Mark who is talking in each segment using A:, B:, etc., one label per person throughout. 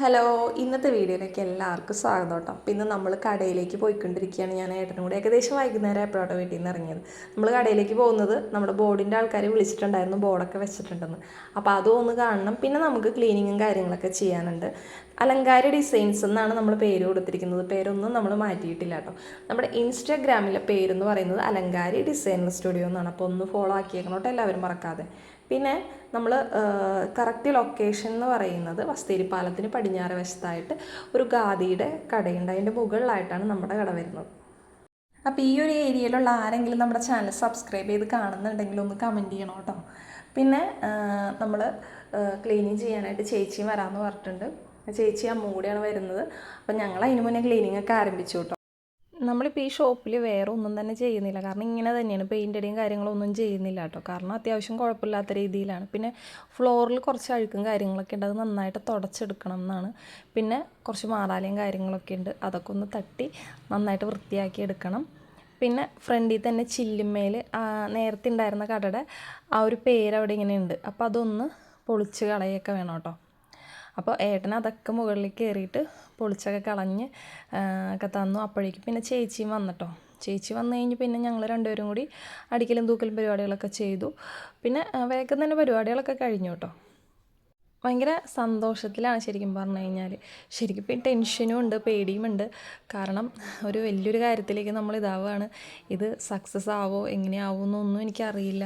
A: Hello ഇന്നത്തെ വീഡിയോയിലേക്ക് എല്ലാവർക്കും സ്വാഗതം കേട്ടോ. അപ്പോൾ ഇന്ന് നമ്മൾ കടയിലേക്ക് പോയിക്കൊണ്ടിരിക്കുകയാണ്. ഞാൻ ഏട്ടനും കൂടി ഏകദേശം വൈകുന്നേരം ആയപ്പോഴാണ് വീട്ടിൽ നിന്ന് ഇറങ്ങിയത്. നമ്മൾ കടയിലേക്ക് പോകുന്നത് നമ്മുടെ ബോർഡിന്റെ ആൾക്കാർ വിളിച്ചിട്ടുണ്ടായിരുന്നു ബോർഡൊക്കെ വെച്ചിട്ടുണ്ടെന്ന്. അപ്പോൾ അതും ഒന്ന് കാണണം. പിന്നെ നമുക്ക് ക്ലീനിങ്ങും കാര്യങ്ങളൊക്കെ ചെയ്യാനുണ്ട്. അലങ്കാര ഡിസൈൻസ് എന്നാണ് നമ്മൾ പേര് കൊടുത്തിരിക്കുന്നത്. പേരൊന്നും നമ്മൾ മാറ്റിയിട്ടില്ല കേട്ടോ നമ്മുടെ ഇൻസ്റ്റാഗ്രാമിലെ പേരെന്ന് പറയുന്നത് അലങ്കാരി ഡിസൈനർ സ്റ്റുഡിയോ എന്നാണ്. അപ്പോൾ ഒന്ന് ഫോളോ ആക്കിയേക്കണം കേട്ടോ എല്ലാവരും മറക്കാതെ. പിന്നെ നമ്മൾ കറക്റ്റ് ലൊക്കേഷൻ എന്ന് പറയുന്നത് വസ്തേരിപ്പാലത്തിന് പടിഞ്ഞാറ് വശത്തായിട്ട് ഒരു ഖാദിയുടെ കടയുണ്ട്. അതിന്റെ മുകളിലായിട്ടാണ് നമ്മുടെ കട വരുന്നത്. അപ്പോൾ ഈ ഒരു ഏരിയയിലുള്ള ആരെങ്കിലും നമ്മുടെ ചാനൽ സബ്സ്ക്രൈബ് ചെയ്ത് കാണുന്നുണ്ടെങ്കിൽ ഒന്ന് കമന്റ് ചെയ്യണം കേട്ടോ. പിന്നെ നമ്മൾ ക്ലീനിങ് ചെയ്യാനായിട്ട് ചേച്ചിയും വരാമെന്ന് പറഞ്ഞിട്ടുണ്ട്. ചേച്ചി അമ്മ കൂടിയാണ് വരുന്നത്. അപ്പോൾ ഞങ്ങൾ അതിന് മുന്നേ ക്ലീനിങ് ഒക്കെ ആരംഭിച്ചു കേട്ടോ. നമ്മളിപ്പോൾ ഈ ഷോപ്പിൽ വേറെ ഒന്നും തന്നെ ചെയ്യുന്നില്ല. കാരണം ഇങ്ങനെ തന്നെയാണ്. കാര്യങ്ങളും കാര്യങ്ങളൊന്നും ചെയ്യുന്നില്ല കേട്ടോ. കാരണം അത്യാവശ്യം കുഴപ്പമില്ലാത്ത രീതിയിലാണ്. പിന്നെ ഫ്ലോറിൽ കുറച്ച് അഴുക്കും കാര്യങ്ങളൊക്കെ ഉണ്ട്. അത് നന്നായിട്ട് തുടച്ചെടുക്കണം എന്നാണ്. പിന്നെ കുറച്ച് മാറാലയും കാര്യങ്ങളൊക്കെ ഉണ്ട്. അതൊക്കെ ഒന്ന് തട്ടി നന്നായിട്ട് വൃത്തിയാക്കി എടുക്കണം. പിന്നെ ഫ്രണ്ടിൽ തന്നെ ചില്ലുമേൽ നേരത്തെ ഉണ്ടായിരുന്ന കടയുടെ ആ ഒരു പേര് അവിടെ ഇങ്ങനെ ഉണ്ട്. അപ്പോൾ അതൊന്ന് പൊളിച്ച് കളയൊക്കെ വേണം കേട്ടോ. അപ്പോൾ ഏട്ടൻ അതൊക്കെ മുകളിലേക്ക് കയറിയിട്ട് പൊളിച്ചൊക്കെ കളഞ്ഞ് ഒക്കെ തന്നു. അപ്പോഴേക്കും പിന്നെ ചേച്ചിയും വന്നിട്ടോ. ചേച്ചി വന്നു കഴിഞ്ഞ് പിന്നെ ഞങ്ങൾ രണ്ടുപേരും കൂടി അടിക്കലും തൂക്കലും പരിപാടികളൊക്കെ ചെയ്തു. പിന്നെ വേഗം തന്നെ പരിപാടികളൊക്കെ കഴിഞ്ഞു കേട്ടോ. ഭയങ്കര സന്തോഷത്തിലാണ് ശരിക്കും പറഞ്ഞു കഴിഞ്ഞാൽ ശരിക്കും ഇപ്പം ടെൻഷനും ഉണ്ട് പേടിയും ഉണ്ട്. കാരണം ഒരു വലിയൊരു കാര്യത്തിലേക്ക് നമ്മൾ ഇതാവുകയാണ് ഇത് സക്സസ് ആവോ എങ്ങനെയാവോ എന്നൊന്നും എനിക്കറിയില്ല.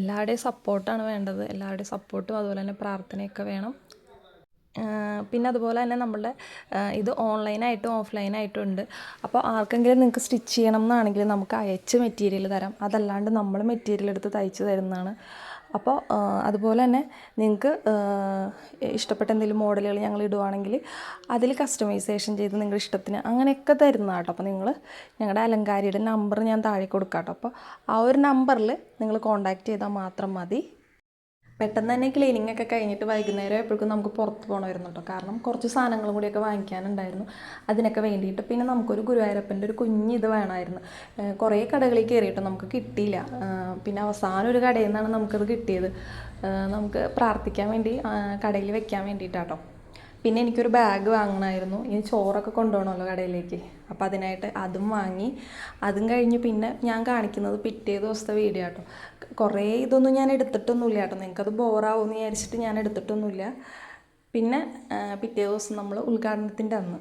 A: എല്ലാവരുടെയും സപ്പോർട്ടാണ് വേണ്ടത്. എല്ലാവരുടെയും സപ്പോർട്ടും അതുപോലെ തന്നെ പ്രാർത്ഥനയൊക്കെ വേണം. പിന്നെ അതുപോലെ തന്നെ നമ്മളുടെ ഇത് ഓൺലൈനായിട്ടും ഓഫ്ലൈനായിട്ടും ഉണ്ട് അപ്പോൾ ആർക്കെങ്കിലും നിങ്ങൾക്ക് സ്റ്റിച്ച് ചെയ്യണം എന്നാണെങ്കിൽ നമുക്ക് അയച്ച് മെറ്റീരിയൽ തരാം. അതല്ലാണ്ട് നമ്മൾ മെറ്റീരിയൽ എടുത്ത് തയ്ച്ച് തരുന്നതാണ്. അപ്പോൾ അതുപോലെ തന്നെ നിങ്ങൾക്ക് ഇഷ്ടപ്പെട്ട എന്തെങ്കിലും മോഡലുകൾ ഞങ്ങൾ ഇടുവാണെങ്കിൽ അതിൽ കസ്റ്റമൈസേഷൻ ചെയ്ത് നിങ്ങളുടെ ഇഷ്ടത്തിന് അങ്ങനെയൊക്കെ തരുന്ന കേട്ടോ. അപ്പോൾ നിങ്ങൾ ഞങ്ങളുടെ അലങ്കാരിയുടെ നമ്പർ ഞാൻ താഴെ കൊടുക്കാം കേട്ടോ. അപ്പോൾ ആ ഒരു നമ്പറിൽ നിങ്ങൾ കോൺടാക്റ്റ് ചെയ്താൽ മാത്രം മതി. പെട്ടെന്ന് തന്നെ ക്ലീനിങ് ഒക്കെ കഴിഞ്ഞിട്ട് വൈകുന്നേരം എപ്പോഴും നമുക്ക് പുറത്ത് പോകണമായിരുന്നു കേട്ടോ കാരണം കുറച്ച് സാധനങ്ങളും കൂടിയൊക്കെ വാങ്ങിക്കാനുണ്ടായിരുന്നു. അതിനൊക്കെ വേണ്ടിയിട്ട് പിന്നെ നമുക്കൊരു ഗുരുവായൂരപ്പന്റെ ഒരു കുഞ്ഞ് ഇത് വേണമായിരുന്നു. കുറേ കടകളിൽ കയറിയിട്ട് നമുക്ക് കിട്ടിയില്ല. പിന്നെ അവസാനം ഒരു കടയിൽ നിന്നാണ് നമുക്കത് കിട്ടിയത്. നമുക്ക് പ്രാർത്ഥിക്കാൻ വേണ്ടി കടയിൽ വെക്കാൻ വേണ്ടിയിട്ടാട്ടോ. പിന്നെ എനിക്കൊരു ബാഗ് വാങ്ങണമായിരുന്നു. ഇനി ചോറൊക്കെ കൊണ്ടുപോകണമല്ലോ കടയിലേക്ക്. അപ്പോൾ അതിനായിട്ട് അതും വാങ്ങി. അതും കഴിഞ്ഞ് പിന്നെ ഞാൻ കാണിക്കുന്നത് പിറ്റേ ദിവസത്തെ വീഡിയോ കേട്ടോ കുറേ ഇതൊന്നും ഞാൻ എടുത്തിട്ടൊന്നുമില്ല കേട്ടോ. നിങ്ങൾക്കത് ബോറാവുമെന്ന് വിചാരിച്ചിട്ട് ഞാൻ എടുത്തിട്ടൊന്നുമില്ല. പിന്നെ പിറ്റേ ദിവസം നമ്മൾ ഉദ്ഘാടനത്തിന്റെ അന്ന്.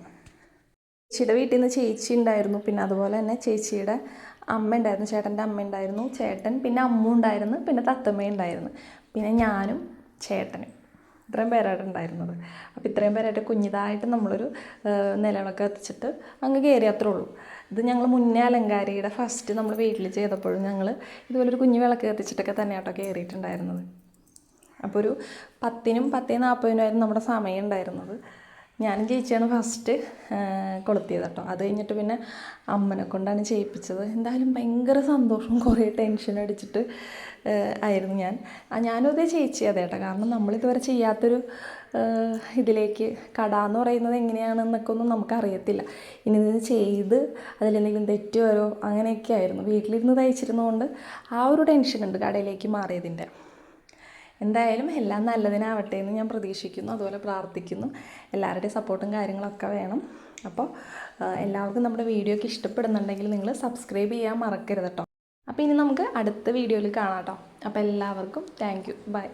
A: ചേച്ചിയുടെ വീട്ടിൽ നിന്ന് ചേച്ചി ഉണ്ടായിരുന്നു. പിന്നെ അതുപോലെ തന്നെ ചേച്ചിയുടെ അമ്മ ഉണ്ടായിരുന്നു. ചേട്ടന്റെ അമ്മ ഉണ്ടായിരുന്നു. ചേട്ടൻ പിന്നെ അമ്മ ഉണ്ടായിരുന്നു. പിന്നെ തത്തമ്മ ഉണ്ടായിരുന്നു. പിന്നെ ഞാനും ചേട്ടനും. ഇത്രയും പേരായിട്ട് ഉണ്ടായിരുന്നത്. അപ്പോൾ ഇത്രയും പേരായിട്ട് കുഞ്ഞിതായിട്ട് നമ്മളൊരു നിലവിളക്ക് കത്തിച്ചിട്ട് അങ്ങ് കയറി അത്രേ ഉള്ളൂ. ഇത് ഞങ്ങൾ മുന്നേ അലങ്കാരിയുടെ ഫസ്റ്റ് നമ്മൾ വീട്ടിൽ ചെയ്തപ്പോഴും ഞങ്ങൾ ഇതുപോലൊരു കുഞ്ഞു വിളക്ക് കത്തിച്ചിട്ടൊക്കെ തന്നെ കേട്ടോ കയറിയിട്ടുണ്ടായിരുന്നത് അപ്പോൾ ഒരു പത്തിനും പത്തേ നാൽപ്പതിനായിരുന്നു നമ്മുടെ സമയം ഉണ്ടായിരുന്നത്. ഞാനും ചേച്ചിയാണ് ഫസ്റ്റ് കൊളുത്തിയത് കേട്ടോ. അത് കഴിഞ്ഞിട്ട് പിന്നെ അമ്മനെ കൊണ്ടാണ് ചെയ്യിപ്പിച്ചത്. എന്തായാലും ഭയങ്കര സന്തോഷം. കുറേ ടെൻഷൻ അടിച്ചിട്ട് ആയിരുന്നു ഞാൻ. ഞാനും അതേ ചേച്ചി അതെ കേട്ടോ. കാരണം നമ്മളിതുവരെ ചെയ്യാത്തൊരു ഇതിലേക്ക് കട എന്ന് പറയുന്നത് എങ്ങനെയാണെന്നൊക്കെ ഒന്നും നമുക്കറിയത്തില്ല. ഇനി ഇത് ചെയ്ത് അതിലെന്തെങ്കിലും തെറ്റ് വരോ അങ്ങനെയൊക്കെ ആയിരുന്നു. വീട്ടിലിരുന്ന് തയ്ച്ചിരുന്നതുകൊണ്ട് ആ ഒരു ടെൻഷൻ ഉണ്ട് കടയിലേക്ക് മാറിയതിന്റെ. എന്തായാലും എല്ലാം നല്ലതിനാവട്ടെ എന്ന് ഞാൻ പ്രതീക്ഷിക്കുന്നു. അതുപോലെ പ്രാർത്ഥിക്കുന്നു. എല്ലാവരുടെയും സപ്പോർട്ടും കാര്യങ്ങളൊക്കെ വേണം. അപ്പോൾ എല്ലാവർക്കും നമ്മുടെ വീഡിയോ ഒക്കെ ഇഷ്ടപ്പെടുന്നുണ്ടെങ്കിൽ നിങ്ങൾ സബ്സ്ക്രൈബ് ചെയ്യാൻ മറക്കരുത് കേട്ടോ അപ്പോൾ ഇനി നമുക്ക് അടുത്ത വീഡിയോയിൽ കാണാം കേട്ടോ അപ്പോൾ എല്ലാവർക്കും താങ്ക് യു. ബൈ.